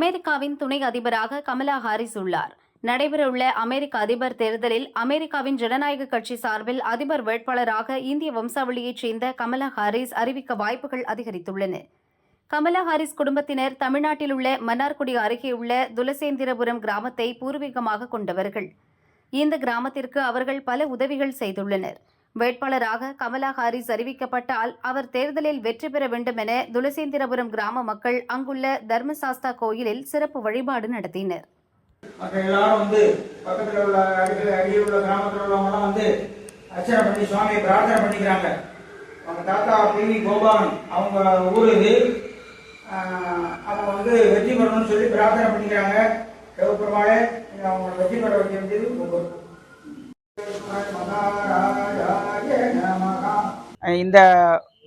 அமெரிக்காவின் துணை அதிபராக கமலா ஹாரிஸ் உள்ளார். நடைபெறவுள்ள அமெரிக்க அதிபர் தேர்தலில் அமெரிக்காவின் ஜனநாயக கட்சி சார்பில் அதிபர் வேட்பாளராக இந்திய வம்சாவளியைச் சேர்ந்த கமலா ஹாரிஸ் அறிவிக்க வாய்ப்புகள் அதிகரித்துள்ளன. கமலா ஹாரிஸ் குடும்பத்தினர் தமிழ்நாட்டில் உள்ள மன்னார்குடி அருகே உள்ள துலசேந்திரபுரம் கிராமத்தை பூர்வீகமாக கொண்டவர்கள். இந்த கிராமத்திற்கு அவர்கள் பல உதவிகள் செய்துள்ளனர். வேட்பாளராக கமலா ஹாரிஸ் அறிவிக்கப்பட்டால் அவர் தேர்தலில் வெற்றி பெற வேண்டும் என துளசேந்திரபுரம் கிராம மக்கள் அங்குள்ள தர்மசாஸ்தா கோயிலில் சிறப்பு வழிபாடு நடத்தினர். எல்லாரும் வந்து பக்கத்தில் உள்ள உள்ள கிராமத்தில் உள்ளவங்கலாம் வந்து அர்ச்சனை பண்ணி சுவாமியை பிரார்த்தனை பண்ணிக்கிறாங்க. அவங்க தாத்தா கோபாலன் அவங்க ஊர் இது அவங்க வந்து வெற்றி பெறணும்னு சொல்லி பிரார்த்தனை பண்ணிக்கிறாங்க. சிவபெருமாளே நீங்க அவங்க வெற்றி பெற வைக்க வேண்டியது இந்த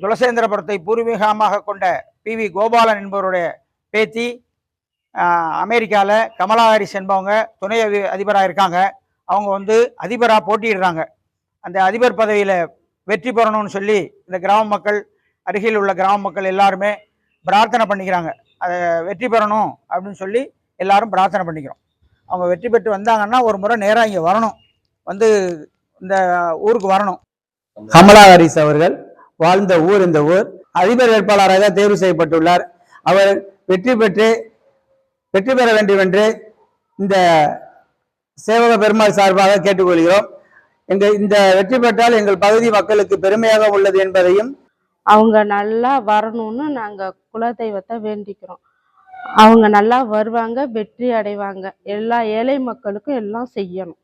துளசேந்திரபுரத்தை பூர்வீகமாக கொண்ட பி வி கோபாலன் என்பவருடைய பேத்தி அமெரிக்காவில் கமலா ஹாரிஸ் என்பவங்க துணை அதி- அதிபராக இருக்காங்க. அவங்க வந்து அதிபராக போட்டியிடுறாங்க. அந்த அதிபர் பதவியில் வெற்றி பெறணும்னு சொல்லி இந்த கிராம மக்கள் அருகில் உள்ள கிராம மக்கள் எல்லாருமே பிரார்த்தனை பண்ணிக்கிறாங்க. அதை வெற்றி பெறணும் அப்படின்னு சொல்லி எல்லாரும் பிரார்த்தனை பண்ணிக்கிறோம். அவங்க வெற்றி பெற்று வந்தாங்கன்னா ஒரு முறை நேராக இங்கே வரணும். வந்து இந்த ஊருக்கு வரணும். கமலா ஹாரிஸ் அவர்கள் வாழ்ந்த ஊர் இந்த ஊர். அதிபர் வேட்பாளராக தேர்வு செய்யப்பட்டுள்ளார். அவர் வெற்றி பெற்று வெற்றி பெற வேண்டும் என்று இந்த சேவக பெருமாள் சார்பாக கேட்டுக்கொள்கிறோம். எங்கள் இந்த வெற்றி பெற்றால் எங்கள் பகுதி மக்களுக்கு பெருமையாக உள்ளது என்பதையும் அவங்க நல்லா வரணும்னு நாங்கள் குலதெய்வத்தை வேண்டிக்கிறோம். அவங்க நல்லா வருவாங்க வெற்றி அடைவாங்க. எல்லா ஏழை மக்களுக்கும் எல்லாம் செய்யணும்.